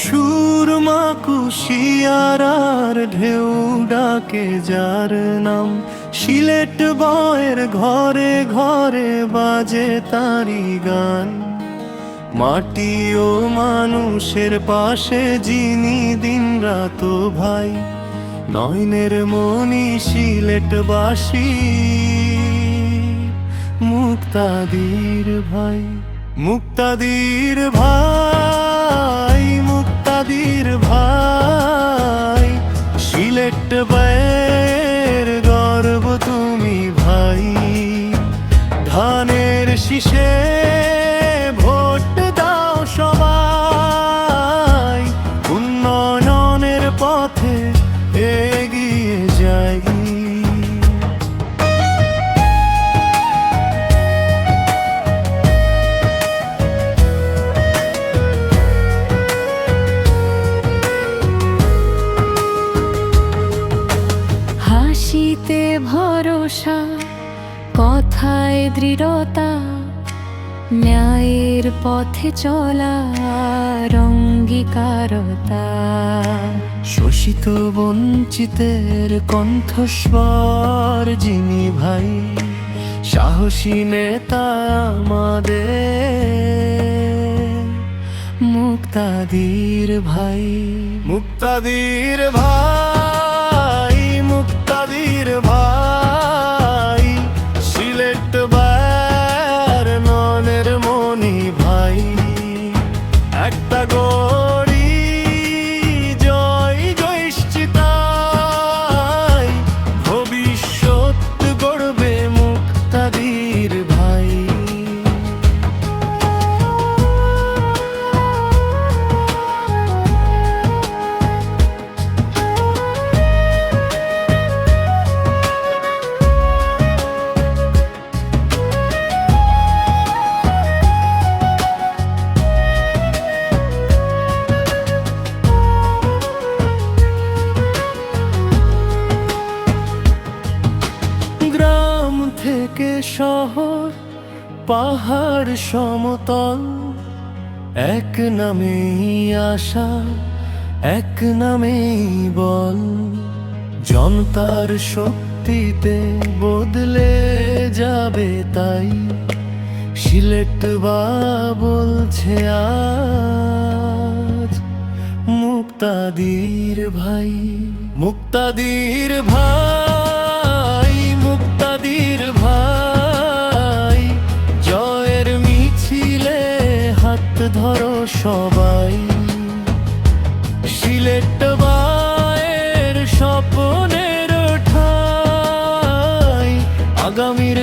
সুরমা কুশিয়ারার ঢেউ ডাকে যার নাম। সিলেট বয়ের ঘরে ঘরে বাজে তারি গান। মাটি ও মানুষের পাশে যিনি দিন রাত ভাই, নয়নের মনি সিলেটবাসী, মুক্তাদির ভাই। মুক্তাদির ভাই মুক্তাদির ভরসা কথায় দৃঢ়তা ন্যায়ের পথে চলা অঙ্গীকারতা শোষিত বঞ্চিতের কণ্ঠস্বর যিনি ভাই সাহসী নেতা আমাদের। মুক্তাদির ভাই মুক্তাদির ভাই। থেকে শহর, পাহাড় সমতল। এক নামেই আশা, এক নামেই বল। জনতার শক্তিতে বদলে যাবে তাই, সিলেট বা বলছে আজ, মুক্তাদির ভাই মুক্তাদির ভাই। ধরো সবাই। সিলেট বায়ের স্বপ্নের ঠাই। আগামীর